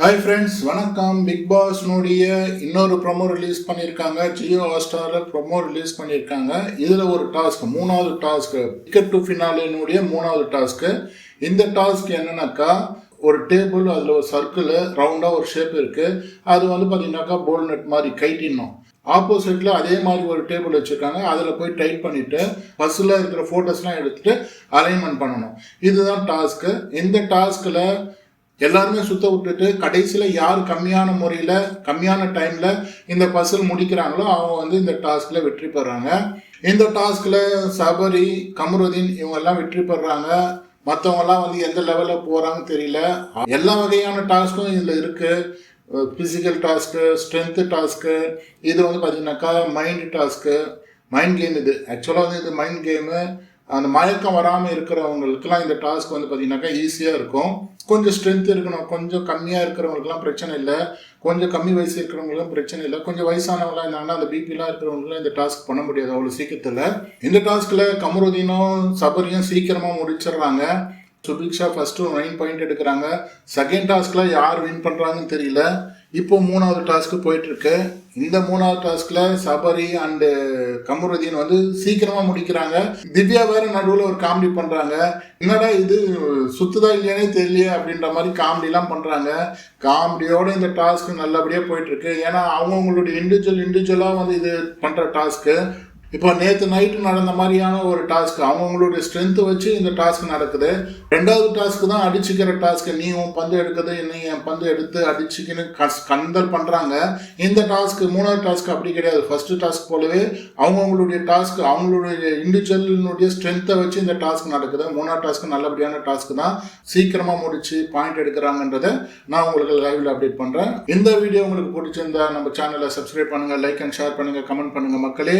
Hi friends வணக்கம். Big பாஸ்னுடைய இன்னொரு ப்ரொமோ ரிலீஸ் பண்ணியிருக்காங்க ஜியோ ஹாட்ஸ்டாரில் ப்ரொமோ ரிலீஸ் பண்ணியிருக்காங்க இதில் ஒரு டாஸ்க் மூணாவது டாஸ்க்கு டிக்கெட் டு ஃபினாலினுடைய மூணாவது டாஸ்க்கு இந்த டாஸ்க் என்னன்னாக்கா ஒரு டேபிள் அதில் ஒரு சர்க்கிள் ரவுண்டாக ஒரு ஷேப் இருக்குது அது வந்து பார்த்தீங்கன்னாக்கா போல் நெட் மாதிரி கைட்டிடணும். ஆப்போசிட்டில் அதே மாதிரி ஒரு டேபிள் வச்சுருக்காங்க. அதில் போய் டைட் பண்ணிவிட்டு பஸ்ஸில் இருக்கிற ஃபோட்டோஸ்லாம் எடுத்துகிட்டு அலைன்மெண்ட் பண்ணணும். இதுதான் டாஸ்க்கு இந்த டாஸ்கில் எல்லாருமே சுத்த விட்டுட்டு கடைசியில் யார் கம்மியான முறையில் கம்மியான டைமில் இந்த பசில் முடிக்கிறாங்களோ அவங்க வந்து இந்த டாஸ்கில் வெற்றி பெறாங்க. இந்த டாஸ்கில் சபரி கமருதீன் இவங்கெல்லாம் வெற்றி பெறாங்க. மற்றவங்கெல்லாம் வந்து எந்த லெவலில் போகிறாங்கன்னு தெரியல. எல்லா வகையான டாஸ்க்கும் இதில் இருக்குது ஃபிசிக்கல் டாஸ்க்கு ஸ்ட்ரென்த்து டாஸ்க்கு இது வந்து பார்த்தீங்கன்னாக்கா மைண்ட் டாஸ்க்கு மைண்ட் கேம் இது. ஆக்சுவலாக வந்து இது மைண்ட் கேமு அந்த மயக்கம் வராமல் இருக்கிறவங்களுக்குலாம் இந்த டாஸ்க் வந்து பார்த்தீங்கன்னாக்கா ஈஸியாக இருக்கும். கொஞ்சம் ஸ்ட்ரென்த் இருக்கணும். கொஞ்சம் கம்மியாக இருக்கிறவங்களுக்குலாம் பிரச்சனை இல்லை. கொஞ்சம் கம்மி வயசு இருக்கிறவங்களுக்கும் பிரச்சனை இல்லை. கொஞ்சம் வயசானவங்களாம் இருந்தாங்கன்னா அந்த பிபிலாம் இருக்கிறவங்களும் இந்த டாஸ்க் பண்ண முடியாது அவ்வளோ சீக்கிரத்தில். இந்த டாஸ்கில் கமருதீனும் சபரியும் சீக்கிரமாக முடிச்சிடுறாங்க. சுபிக்ஷா ஃபஸ்ட்டு நைன் பாயிண்ட் எடுக்கிறாங்க. செகண்ட் டாஸ்கில் யார் வின் பண்ணுறாங்கன்னு தெரியல. இப்போ மூணாவது டாஸ்க்கு போயிட்டுருக்கு. இந்த மூணாவது டாஸ்கில் சபரி அண்டு கமருதீன் வந்து சீக்கிரமாக முடிக்கிறாங்க. திவ்யா வேற நடுவில் ஒரு காமெடி பண்ணுறாங்க என்னடா இது சுத்துதா இல்லையானே தெரியல அப்படின்ற மாதிரி காமெடிலாம் பண்ணுறாங்க காமெடியோட இந்த டாஸ்க் நல்லபடியாக போயிட்டுருக்கு. ஏன்னா அவங்கவுங்களுடைய இண்டிவிஜுவல் இண்டிவிஜுவலாக வந்து இது பண்ணுற டாஸ்க்கு இப்போ நேற்று நைட்டு நடந்த மாதிரியான ஒரு டாஸ்க் அவங்களுடைய ஸ்ட்ரென்த்தை வச்சு இந்த டாஸ்க் நடக்குது. ரெண்டாவது டாஸ்க் தான் அடிச்சுக்கிற டாஸ்க் நீ உன் பந்து எடுக்குது நீ என் பந்து எடுத்து அடிச்சுக்கின்னு கஸ் கந்தல் பண்ணுறாங்க இந்த டாஸ்க் மூணாவது டாஸ்க் அப்படி கிடையாது. ஃபர்ஸ்ட் டாஸ்க் போலவே அவங்கவுங்களுடைய டாஸ்க் அவங்களுடைய இண்டிவிஜுவலினுடைய ஸ்ட்ரென்த்தை வச்சு இந்த டாஸ்க் நடக்குது. மூணாவது டாஸ்க் நல்லபடியான டாஸ்க் தான் சீக்கிரமாக முடிச்சு பாயிண்ட் எடுக்கிறாங்கன்றதை நான் உங்களுக்கு லைவில் அப்டேட் பண்ணுறேன் இந்த வீடியோ உங்களுக்கு பிடிச்சிருந்தா நம்ம சேனலை சப்ஸ்கிரைப் பண்ணுங்கள் லைக் அண்ட் ஷேர் பண்ணுங்கள் கமெண்ட் பண்ணுங்கள் மக்களே.